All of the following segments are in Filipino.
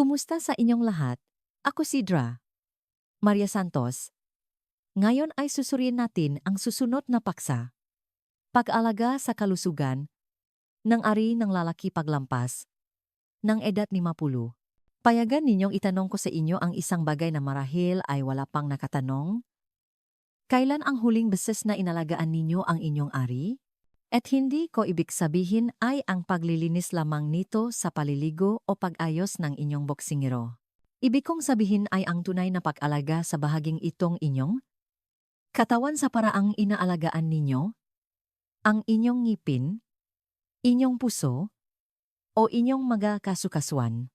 Kumusta sa inyong lahat? Ako si Dra. Maria Santos. Ngayon ay susuriin natin ang susunod na paksa. Pag-alaga sa kalusugan ng ari ng lalaki paglampas ng edad 50. Payagan ninyong itanong ko sa inyo ang isang bagay na marahil ay wala pang nakatanong. Kailan ang huling beses na inalagaan ninyo ang inyong ari? At hindi ko ibig sabihin ay ang paglilinis lamang nito sa paliligo o pag-ayos ng inyong boksingero. Ibig kong sabihin ay ang tunay na pag-alaga sa bahaging itong inyong katawan sa paraang inaalagaan ninyo, ang inyong ngipin, inyong puso, o inyong mga kasukasuan.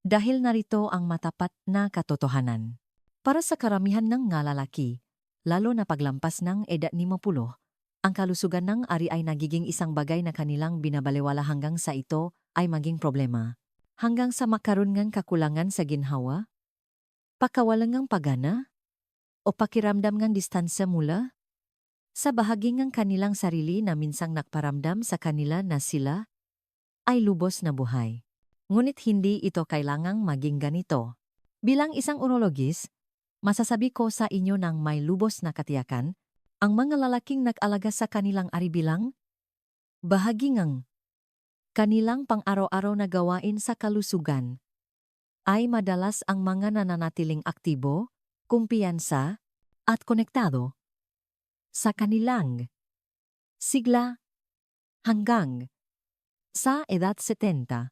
Dahil narito ang matapat na katotohanan. Para sa karamihan ng nga lalaki, lalo na paglampas ng edad 50, ang kalusugan ng ari ay nagiging isang bagay na kanilang binabaliwala hanggang sa ito ay maging problema. Hanggang sa makaroon ngang kakulangan sa ginhawa, pakawalan ngang pagana, o pakiramdam ngang distansya mula sa bahagi ngang kanilang sarili na minsang nakparamdam sa kanila na sila ay lubos na buhay. Ngunit hindi ito kailangang maging ganito. Bilang isang urologist, masasabi ko sa inyo ng may lubos na katiyakan ang mga lalaking nag-alaga sa kanilang ari bilang bahagi ngang kanilang pang-araw-araw na gawain sa kalusugan ay madalas ang mga nananatiling aktibo, kumpiyansa, at konektado sa kanilang sigla hanggang sa edad 70,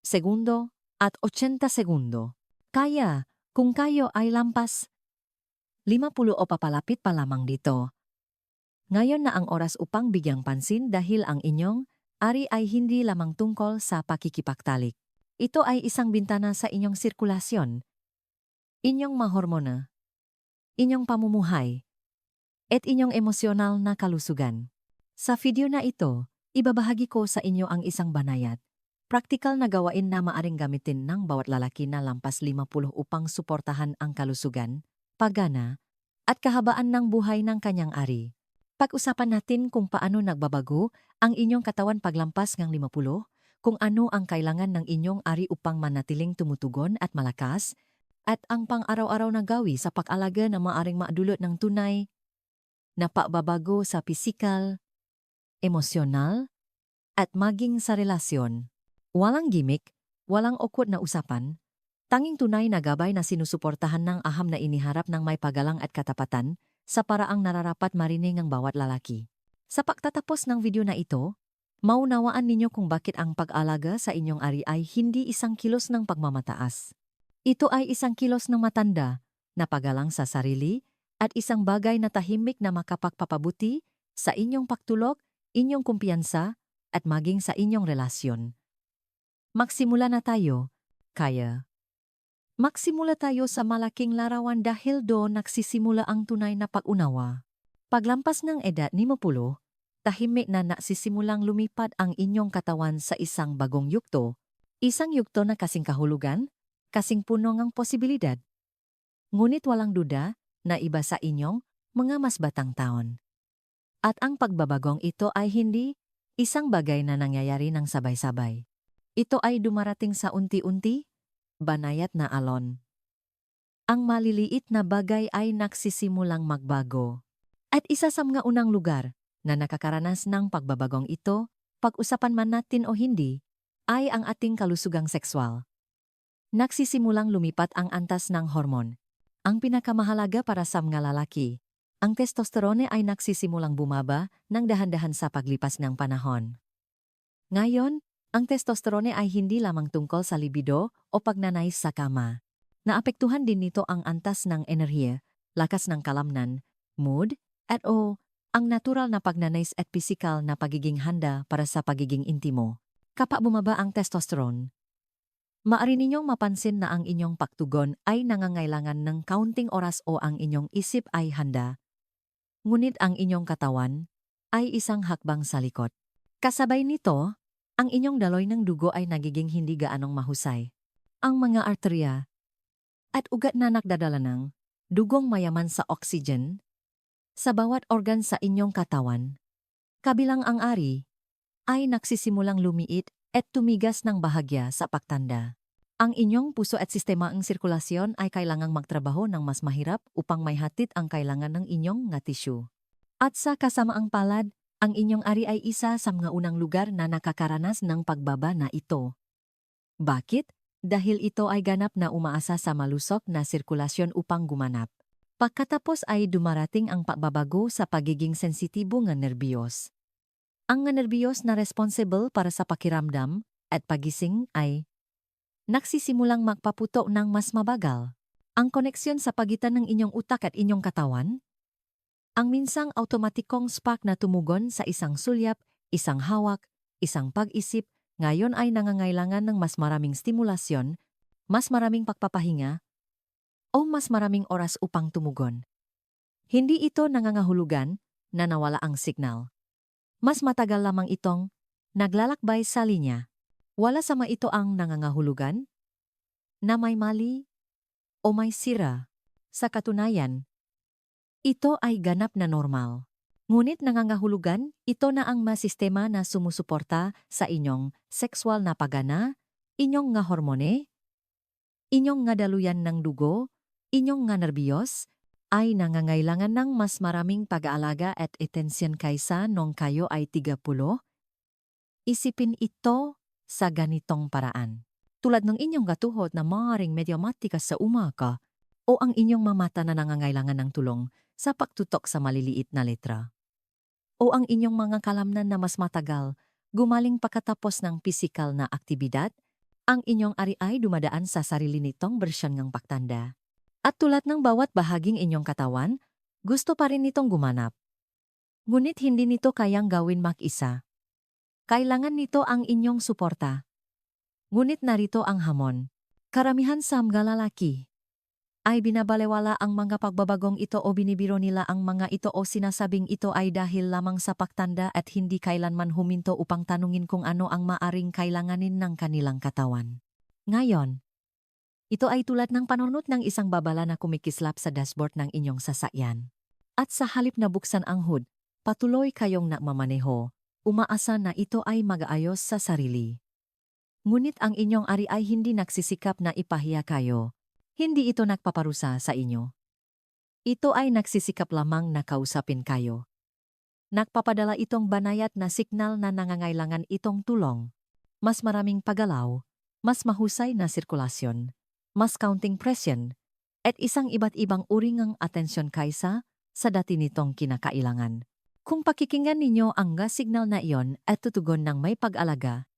segundo at 80 segundo. Kaya, kung kayo ay lampas 50 o papalapit pa lamang dito. Ngayon na ang oras upang bigyang pansin dahil ang inyong ari ay hindi lamang tungkol sa pakikipaktalik. Ito ay isang bintana sa inyong sirkulasyon, inyong mahormona, inyong pamumuhay, at inyong emosyonal na kalusugan. Sa video na ito, ibabahagi ko sa inyo ang isang banayad, praktikal na gawain na maaring gamitin ng bawat lalaki na lampas 50 upang suportahan ang kalusugan, pagana, at kahabaan ng buhay ng kanyang ari. Pag-usapan natin kung paano nagbabago ang inyong katawan paglampas ng 50, kung ano ang kailangan ng inyong ari upang manatiling tumutugon at malakas, at ang pang-araw-araw na gawi sa pag-alaga na maaring maadulot ng tunay na pagbabago sa pisikal, emosyonal, at maging sa relasyon. Walang gimmick, walang okot na usapan, Tanging tunay na gabay na sinusuportahan ng aham na iniharap ng may pagalang at katapatan sa paraang nararapat marinig ng bawat lalaki. Sa pagtatapos ng video na ito, maunawaan ninyo kung bakit ang pag-alaga sa inyong ari ay hindi isang kilos ng pagmamataas. Ito ay isang kilos ng matanda na pagalang sa sarili at isang bagay na tahimik na makapagpapabuti sa inyong pagtulog, inyong kumpiyansa, at maging sa inyong relasyon. Magsimula na tayo, kaya. Magsimula tayo sa malaking larawan dahil doon nagsisimula ang tunay na pag-unawa. Paglampas ng edad ni Mopulo, tahimik na nagsisimulang lumipad ang inyong katawan sa isang bagong yukto, isang yukto na kasing kahulugan, kasing puno ng posibilidad. Ngunit walang duda na iba sa inyong mga mas batang taon. At ang pagbabagong ito ay hindi isang bagay na nangyayari ng sabay-sabay. Ito ay dumarating sa unti-unti, banayat na alon. Ang maliliit na bagay ay nagsisimulang magbago. At isa sa mga unang lugar na nakakaranas ng pagbabagong ito, pag-usapan man natin o hindi, ay ang ating kalusugang sexual. Nagsisimulang lumipat ang antas ng hormon. Ang pinakamahalaga para sa mga lalaki, ang testosterone ay nagsisimulang bumaba ng dahan-dahan sa paglipas ng panahon. Ngayon, ang testosterone ay hindi lamang tungkol sa libido o pagnanais sa kama. Naapektuhan din nito ang antas ng enerhiya, lakas ng kalamnan, mood, at o ang natural na pagnanais at pisikal na pagiging handa para sa pagiging intimo. Kapag bumaba ang testosterone, Maari ninyong mapansin na ang inyong pagtugon ay nangangailangan ng kaunting oras o ang inyong isip ay handa. Ngunit ang inyong katawan ay isang hakbang sa likod. Kasabay nito, ang inyong daloy ng dugo ay nagiging hindi gaanong mahusay. Ang mga arterya at ugat na nagdadala ng dugong mayaman sa oxygen sa bawat organ sa inyong katawan. Kabilang ang ari ay nagsisimulang lumiit at tumigas ng bahagya sa pagtanda. Ang inyong puso at sistema ng sirkulasyon ay kailangang magtrabaho ng mas mahirap upang may hatid ang kailangan ng inyong nga tissue. At sa kasamaang palad, ang inyong ari ay isa sa mga unang lugar na nakakaranas ng pagbaba na ito. Bakit? Dahil ito ay ganap na umaasa sa malusok na sirkulasyon upang gumanap. Pagkatapos ay dumarating ang pagbabago sa pagiging sensitibo nga nerbiyos. Ang nerbiyos na responsible para sa pakiramdam at pagising ay nagsisimulang magpaputo ng mas mabagal. Ang koneksyon sa pagitan ng inyong utak at inyong katawan ang minsang automatikong spark na tumugon sa isang sulyap, isang hawak, isang pag-isip, ngayon ay nangangailangan ng mas maraming stimulasyon, mas maraming pagpapahinga, o mas maraming oras upang tumugon. Hindi ito nangangahulugan na nawala ang signal. Mas matagal lamang itong naglalakbay sa linya. Wala sama ito ang nangangahulugan na may mali o may sira. Sa katunayan, ito ay ganap na normal. Ngunit nangangahulugan, ito na ang masistema na sumusuporta sa inyong sexual na pagana, inyong nga hormone, inyong nga daluyan ng dugo, inyong nga nerbiyos, ay nangangailangan ng mas maraming pag-aalaga at atensyon kaysa nung kayo ay 30. Isipin ito sa ganitong paraan. Tulad ng inyong gatuhot na maaaring medyo matikas sa umaga o ang inyong mamata na nangangailangan ng tulong sa pagtutok sa maliliit na letra. O ang inyong mga kalamnan na mas matagal, gumaling pagkatapos ng pisikal na aktibidad, ang inyong ari ay dumadaan sa sarili nitong bersyon ng pagtanda. At tulad ng bawat bahaging inyong katawan, gusto pa rin nitong gumanap. Ngunit hindi nito kayang gawin mag-isa. Kailangan nito ang inyong suporta. Ngunit narito ang hamon. Karamihan sa mga lalaki ay binabalewala ang mga pagbabagong ito o binibiro nila ang mga ito o sinasabing ito ay dahil lamang sa pagtanda at hindi kailanman huminto upang tanungin kung ano ang maaring kailanganin ng kanilang katawan. Ngayon, ito ay tulad ng panunot ng isang babala na kumikislap sa dashboard ng inyong sasakyan. At sa halip na buksan ang hood, patuloy kayong nakmamaneho, umaasa na ito ay mag-aayos sa sarili. Ngunit ang inyong ari ay hindi nagsisikap na ipahiya kayo, hindi ito nagpaparusa sa inyo. Ito ay nagsisikap lamang na kausapin kayo. Nagpapadala itong banayat na signal na nangangailangan itong tulong. Mas maraming pagalaw, mas mahusay na sirkulasyon, mas counting pression, at isang iba't ibang uri ng atensyon kaysa sa dati nitong kinakailangan. Kung pakikinggan ninyo ang nga signal na iyon at tutugon ng may pag-alaga,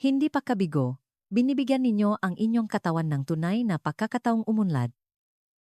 hindi pa kabigo, binibigyan ninyo ang inyong katawan ng tunay na pagkakataong umunlad.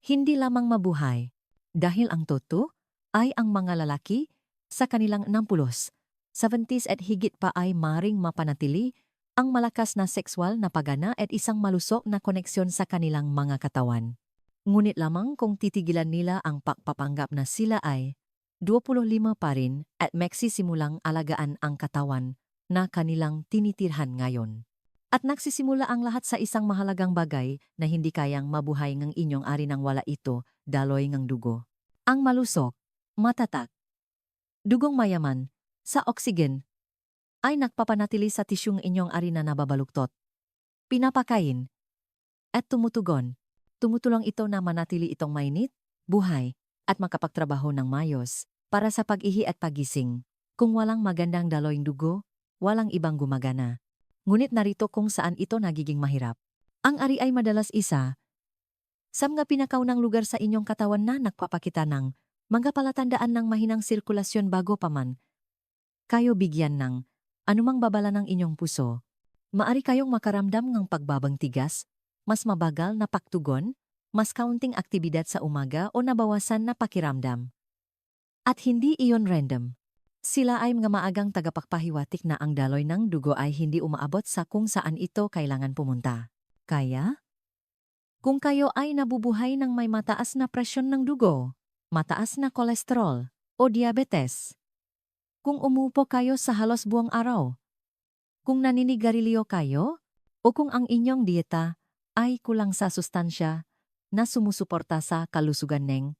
Hindi lamang mabuhay, dahil ang toto ay ang mga lalaki sa kanilang 60s, 70s at higit pa ay maring mapanatili ang malakas na sexual na pagana at isang malusok na koneksyon sa kanilang mga katawan. Ngunit lamang kung titigilan nila ang pagpapanggap na sila ay 25 pa rin at simulang alagaan ang katawan na kanilang tinitirhan ngayon. At nagsisimula ang lahat sa isang mahalagang bagay na hindi kayang mabuhay ng inyong ari nang wala ito, daloy ng dugo. Ang malusok, matatak, dugong mayaman, sa oksigen, ay nagpapanatili sa tisyong inyong ari na nababaluktot. Pinapakain, at tumutugon. Tumutulong ito na manatili itong mainit, buhay, at makapagtrabaho ng mayos para sa pag-ihi at pagising. Kung walang magandang daloyng dugo, walang ibang gumagana ngunit narito kung saan ito nagiging mahirap. Ang ari ay madalas isa sa mga pinakaunang lugar sa inyong katawan na nagpapakita ng mga palatandaan ng mahinang sirkulasyon bago pa man. Kayo bigyan ng anumang babala ng inyong puso. Maari kayong makaramdam ng pagbabang tigas, mas mabagal na paktugon, mas kaunting aktibidad sa umaga o nabawasan na pakiramdam. At hindi iyon random. Sila ay mga maagang tagapagpahiwatik na ang daloy ng dugo ay hindi umaabot sa kung saan ito kailangan pumunta. Kaya? Kung kayo ay nabubuhay ng may mataas na presyon ng dugo, mataas na kolesterol, o diabetes, kung umupo kayo sa halos buong araw, kung naninigarilyo kayo, o kung ang inyong dieta ay kulang sa sustansya na sumusuporta sa kalusugan ng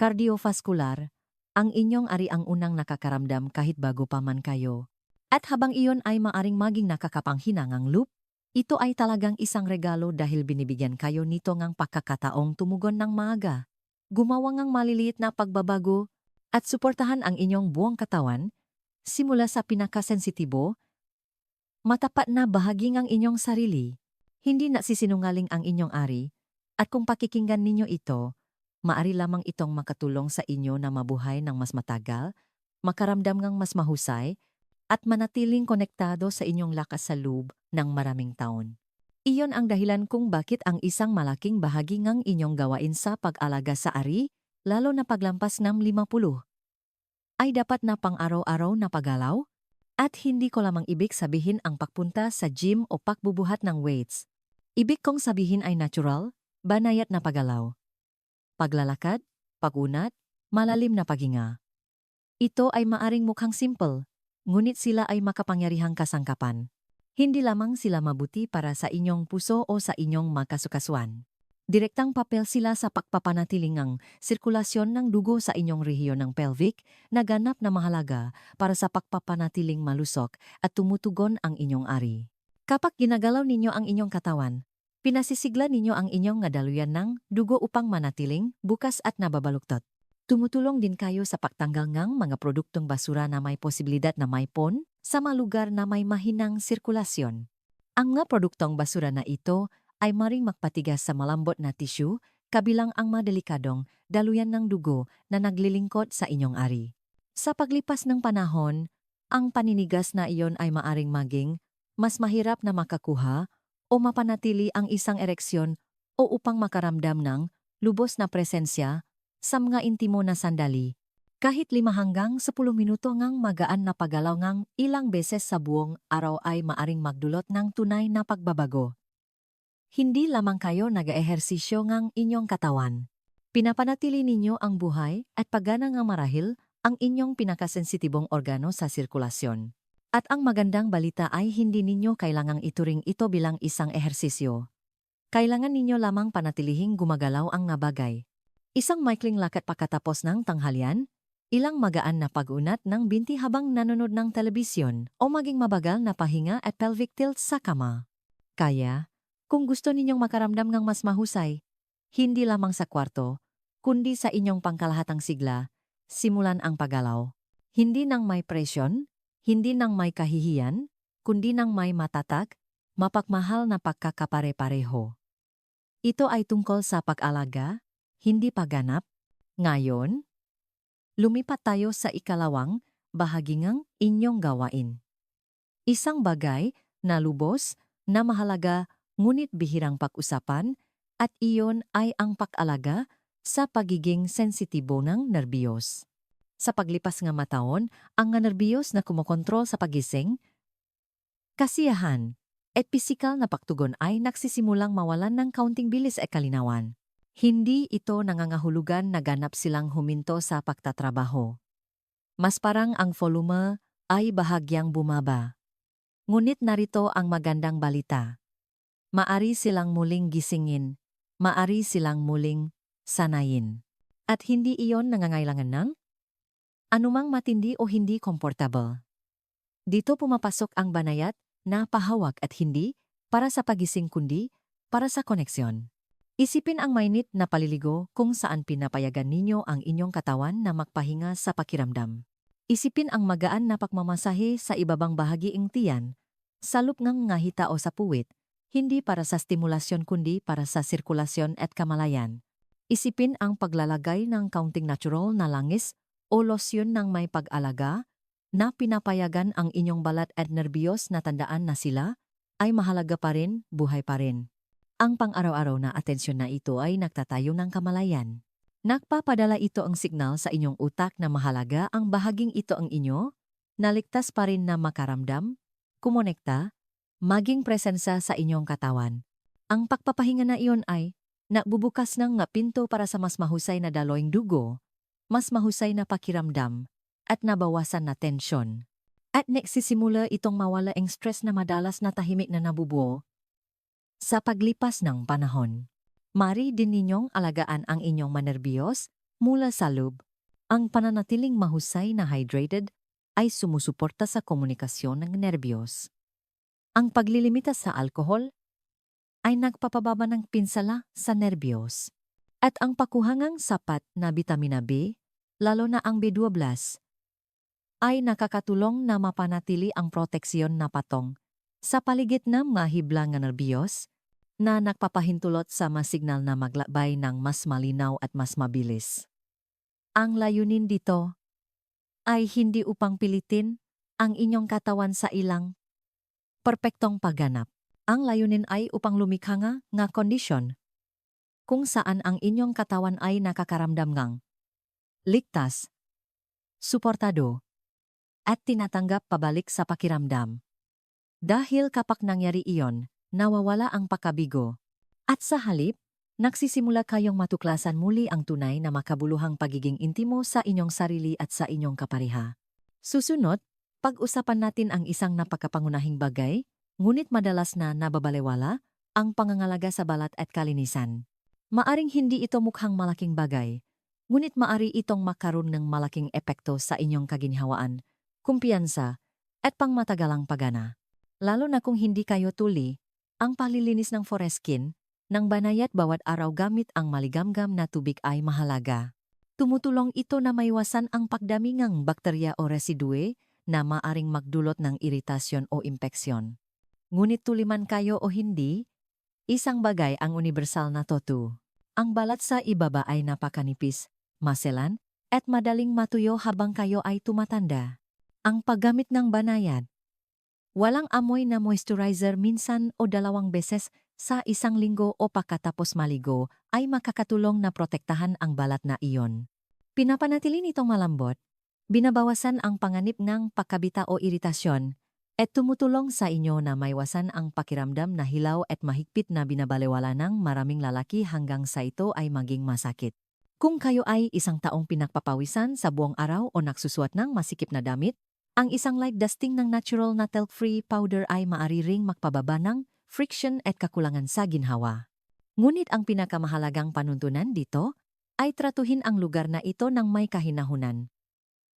cardiovascular, ang inyong ari ang unang nakakaramdam kahit bago pa man kayo. At habang iyon ay maaring maging nakakapanghinangang loop, Ito ay talagang isang regalo dahil binibigyan kayo nito ngang pagkakataong tumugon ng maaga, gumawa ngang maliliit na pagbabago, at suportahan ang inyong buong katawan, simula sa pinakasensitibo, matapat na bahagi ng inyong sarili, hindi na sisinungaling ang inyong ari, at kung pakikinggan ninyo ito, maari lamang itong makatulong sa inyo na mabuhay ng mas matagal, makaramdam ng mas mahusay, at manatiling konektado sa inyong lakas sa loob ng maraming taon. Iyon ang dahilan kung bakit ang isang malaking bahagi ng inyong gawain sa pag-alaga sa ari, lalo na paglampas ng 50, ay dapat na pang-araw-araw na paggalaw, at hindi ko lamang ibig sabihin ang pagpunta sa gym o pagbubuhat ng weights. Ibig kong sabihin ay natural, banayat na paggalaw. Paglalakad, pagunat, malalim na paghinga. Ito ay maaring mukhang simple, ngunit sila ay makapangyarihang kasangkapan. Hindi lamang sila mabuti para sa inyong puso o sa inyong makasukasuan. Direktang papel sila sa pagpapanatiling ng sirkulasyon ng dugo sa inyong rehiyon ng pelvic na ganap na mahalaga para sa pagpapanatiling malusok at tumutugon ang inyong ari. Kapag ginagalaw ninyo ang inyong katawan, pinasisigla ninyo ang inyong ngadaluyan ng dugo upang manatiling bukas at nababaluktot. Tumutulong din kayo sa pagtanggal ng mga produktong basura na may posibilidad na maipon sa mga lugar na may mahinang sirkulasyon. Ang mga produktong basura na ito ay maring magpatigas sa malambot na tissue kabilang ang madelikadong daluyan ng dugo na naglilingkod sa inyong ari. Sa paglipas ng panahon, ang paninigas na iyon ay maaring maging mas mahirap na makakuha o mapanatili ang isang ereksyon o upang makaramdam ng lubos na presensya sa mga intimo na sandali. Kahit lima hanggang 10 minuto ngang magaan na paggalaw ngang ilang beses sa buong araw ay maaring magdulot ng tunay na pagbabago. Hindi lamang kayo nag-ehersisyo ngang inyong katawan. Pinapanatili ninyo ang buhay at paggana nga marahil ang inyong pinakasensitibong organo sa sirkulasyon. At ang magandang balita ay hindi ninyo kailangang ituring ito bilang isang ehersisyo. Kailangan ninyo lamang panatilihing gumagalaw ang nga bagay. Isang maikling lakad pagkatapos ng tanghalian, ilang magaan na pag-unat ng binti habang nanonood ng telebisyon o maging mabagal na pahinga at pelvic tilt sa kama. Kaya, kung gusto ninyong makaramdam ng mas mahusay, hindi lamang sa kwarto, kundi sa inyong pangkalahatang sigla, simulan ang paggalaw. Hindi nang may presyon, hindi nang may kahihiyan, kundi nang may matatag, mapagmahal na pagkakapare-pareho. Ito ay tungkol sa pag-alaga, hindi pagganap. Ngayon, lumipat tayo sa ikalawang bahagi ng inyong gawain. Isang bagay na lubos, na mahalaga, ngunit bihirang pag-usapan, at iyon ay ang pag-alaga sa pagiging sensitibo ng nerbiyos. Sa paglipas nga mataon, ang nga nerbiyos na kumokontrol sa pagising, kasiyahan, at pisikal na pagtugon ay nagsisimulang mawalan ng kaunting bilis at kalinawan. Hindi ito nangangahulugan na ganap silang huminto sa pagtatrabaho. Mas parang ang volume ay bahagyang bumaba. Ngunit narito ang magandang balita. Maari silang muling gisingin, maari silang muling sanayin. At hindi iyon nangangailangan ng anumang matindi o hindi komportable. Dito pumapasok ang banayat na pahawak at hindi para sa pagising kundi para sa koneksyon. Isipin ang mainit na paliligo kung saan pinapayagan ninyo ang inyong katawan na magpahinga sa pakiramdam. Isipin ang magaan na pagmamasahe sa ibabang bahagi ng tiyan, sa lupngang ngahita o sa puwit, hindi para sa stimulasyon kundi para sa sirkulasyon at kamalayan. Isipin ang paglalagay ng kaunting natural na langis o losyon ng may pag-alaga na pinapayagan ang inyong balat at nerbiyos na tandaan na sila ay mahalaga pa rin, buhay pa rin. Ang pang-araw-araw na atensyon na ito ay nagtatayo ng kamalayan. Nagpapadala ito ang signal sa inyong utak na mahalaga ang bahaging ito ang inyo, naligtas pa rin na makaramdam, kumonekta, maging presensya sa inyong katawan. Ang pagpapahinga na iyon ay nagbubukas ng pinto para sa mas mahusay na daloing dugo, mas mahusay na pakiramdam, at nabawasan na tensyon. At nagsisimula itong mawala ang stress na madalas na tahimik na nabubuo sa paglipas ng panahon. Mari din ninyong alagaan ang inyong manerbiyos mula sa loob. Ang pananatiling mahusay na hydrated ay sumusuporta sa komunikasyon ng nerbiyos. Ang paglilimita sa alkohol ay nagpapababa ng pinsala sa nerbiyos. At ang pakuhangang sapat na bitamina B, lalo na ang B12, ay nakakatulong na mapanatili ang proteksyon na patong sa paligid ng mga hiblang nga nerbiyos na nagpapahintulot sa masignal na maglabay ng mas malinaw at mas mabilis. Ang layunin dito ay hindi upang pilitin ang inyong katawan sa ilang perpektong pagganap. Ang layunin ay upang lumikha nga nga kondisyon kung saan ang inyong katawan ay nakakaramdam ngang ligtas, suportado, at tinatanggap pabalik sa pakiramdam. Dahil kapag nangyari iyon, nawawala ang pakabigo. At sa halip, nagsisimula kayong matuklasan muli ang tunay na makabuluhang pagiging intimo sa inyong sarili at sa inyong kapareha. Susunod, pag-usapan natin ang isang napakapangunahing bagay, ngunit madalas na nababalewala, ang pangangalaga sa balat at kalinisan. Maaring hindi ito mukhang malaking bagay, ngunit maari itong makaroon ng malaking epekto sa inyong kaginhawaan, kumpiyansa, at pangmatagalang pagana. Lalo na kung hindi kayo tuli, ang palilinis ng foreskin, ng banayat bawat araw gamit ang maligamgam na tubig ay mahalaga. Tumutulong ito na maiwasan ang pagdami ng bakterya o residue na maaring magdulot ng iritasyon o impeksyon. Ngunit tuliman kayo o hindi, isang bagay ang universal na totu. Ang balat sa ibaba ay napakanipis, maselan, at madaling matuyo habang kayo ay tumatanda. Ang paggamit ng banayad. Walang amoy na moisturizer minsan o dalawang beses sa isang linggo o pagkatapos maligo ay makakatulong na protektahan ang balat na iyon. Pinapanatili nitong malambot, binabawasan ang panganib ng pagkabita o iritasyon, at tumutulong sa inyo na maiwasan ang pakiramdam na hilaw at mahigpit na binabalewala ng maraming lalaki hanggang sa ito ay maging masakit. Kung kayo ay isang taong pinagpapawisan sa buong araw o nagsusuot ng masikip na damit, ang isang light dusting ng natural na talc-free powder ay maaari ring magpababa ng friction at kakulangan sa ginhawa. Ngunit ang pinakamahalagang panuntunan dito ay tratuhin ang lugar na ito ng may kahinahunan.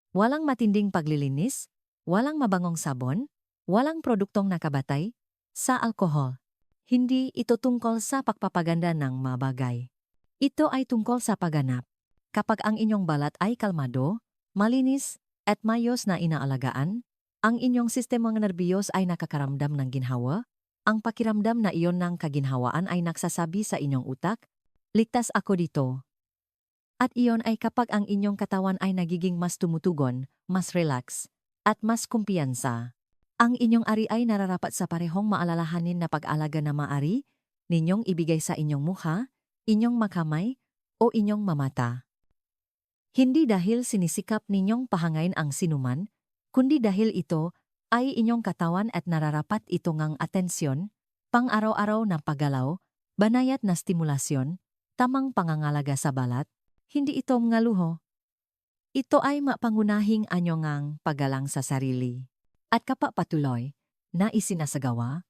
Walang matinding paglilinis, walang mabangong sabon, walang produktong nakabatay sa alkohol. Hindi ito tungkol sa pagpapaganda ng mabagay. Ito ay tungkol sa pagganap. Kapag ang inyong balat ay kalmado, malinis, at mayos na inaalagaan, ang inyong sistemang nerbiyos ay nakakaramdam ng ginhawa, ang pakiramdam na iyon ng kaginhawaan ay nagsasabi sa inyong utak, ligtas ako dito. At iyon ay kapag ang inyong katawan ay nagiging mas tumutugon, mas relax, at mas kumpiyansa. Ang inyong ari ay nararapat sa parehong maalalahanin na pag-alaga na maari, ninyong ibigay sa inyong mukha, inyong makamay, o inyong mamata. Hindi dahil sinisikap ninyong pahangain ang sinuman, kundi dahil ito ay inyong katawan at nararapat ito ngang atensyon, pang-araw-araw na paggalaw, banayat na stimulasyon, tamang pangangalaga sa balat, hindi ito mga luho. Ito ay mapangunahing anyongang paggalang sa sarili. At kapapatuloy na isinasagawa,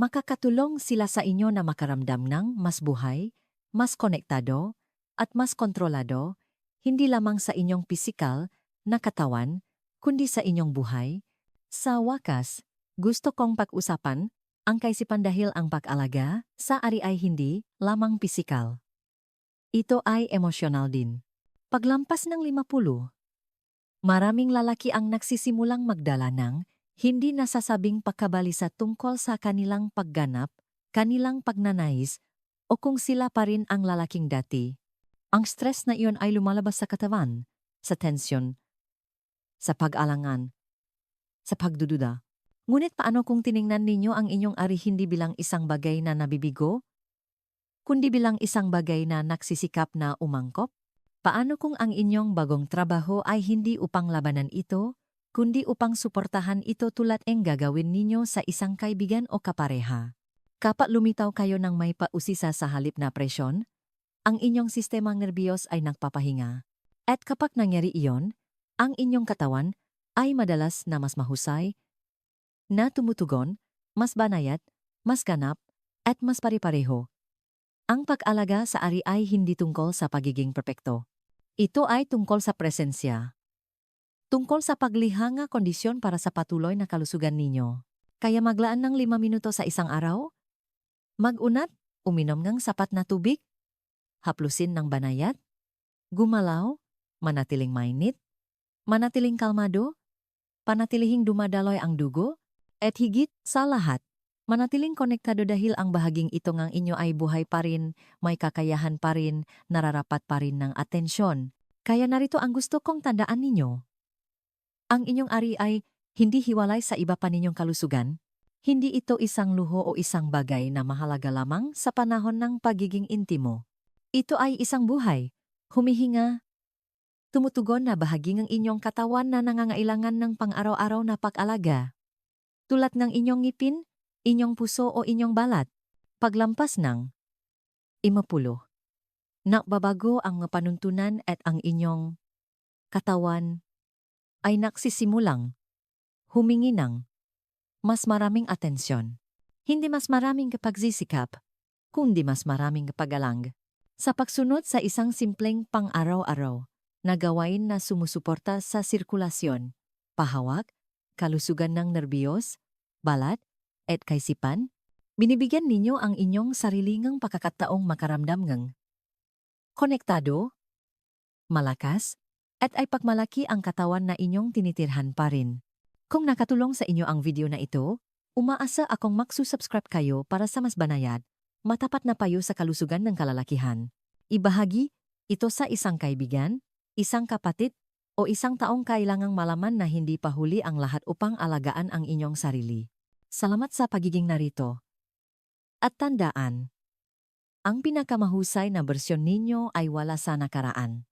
makakatulong sila sa inyo na makaramdam ng mas buhay, mas konektado, at mas kontrolado, hindi lamang sa inyong pisikal na katawan, kundi sa inyong buhay. Sa wakas, gusto kong pag-usapan ang kaisipan dahil ang pag-alaga sa ari ay hindi lamang pisikal. Ito ay emosyonal din. Paglampas ng 50, maraming lalaki ang nagsisimulang magdala ng hindi nasasabing pagkabalisa tungkol sa kanilang pagganap, kanilang pagnanais, o kung sila pa rin ang lalaking dati. Ang stress na iyon ay lumalabas sa katawan, sa tensyon, sa pag-alangan, sa pagdududa. Ngunit paano kung tiningnan ninyo ang inyong ari hindi bilang isang bagay na nabibigo, kundi bilang isang bagay na naksisikap na umangkop? Paano kung ang inyong bagong trabaho ay hindi upang labanan ito, kundi upang suportahan ito tulad ang gagawin ninyo sa isang kaibigan o kapareha? Kapag lumitaw kayo ng may pausisa sa halip na presyon, ang inyong sistemang nerbiyos ay nagpapahinga. At kapag nangyari iyon, ang inyong katawan ay madalas na mas mahusay, na tumutugon, mas banayat, mas ganap, at mas pare-pareho. Ang pag-alaga sa ari ay hindi tungkol sa pagiging perpekto. Ito ay tungkol sa presensya. Tungkol sa paglihanga kondisyon para sa patuloy na kalusugan ninyo. Kaya maglaan ng lima minuto sa isang araw? Magunat, uminom ng sapat na tubig, haplusin ng banayat, gumalaw, manatiling mainit, manatiling kalmado, panatilihing dumadaloy ang dugo, at higit sa lahat, manatiling konektado dahil ang bahaging ito ngang inyo ay buhay pa rin, may kakayahan pa rin, nararapat pa rin ng atensyon. Kaya narito ang gusto kong tandaan ninyo. Ang inyong ari ay hindi hiwalay sa iba pa ninyong kalusugan. Hindi ito isang luho o isang bagay na mahalaga lamang sa panahon ng pagiging intimo. Ito ay isang buhay, humihinga, tumutugon na bahagi ng inyong katawan na nangangailangan ng pang-araw-araw na pag-alaga. Tulad ng inyong ngipin, inyong puso o inyong balat, paglampas ng imapulo. Nakbabago ang panuntunan at ang inyong katawan ay nagsisimulang humingi ng mas maraming atensyon. Hindi mas maraming kapagsisikap, kundi mas maraming kapagalang. Sa pagsunod sa isang simpleng pang-araw-araw na gawain na sumusuporta sa sirkulasyon, pahawak, kalusugan ng nerbiyos, balat, at kaisipan, binibigyan ninyo ang inyong sarilingang pakakataong makaramdam ng konektado, malakas, at ay pagmalaki ang katawan na inyong tinitirhan pa rin. Kung nakatulong sa inyo ang video na ito, umaasa akong magsusubscribe kayo para sa mas banayad, matapat na payo sa kalusugan ng kalalakihan. Ibahagi ito sa isang kaibigan, isang kapatid, o isang taong kailangang malaman na hindi pa huli ang lahat upang alagaan ang inyong sarili. Salamat sa pagiging narito. At tandaan, ang pinakamahusay na bersyon ninyo ay wala sa nakaraan.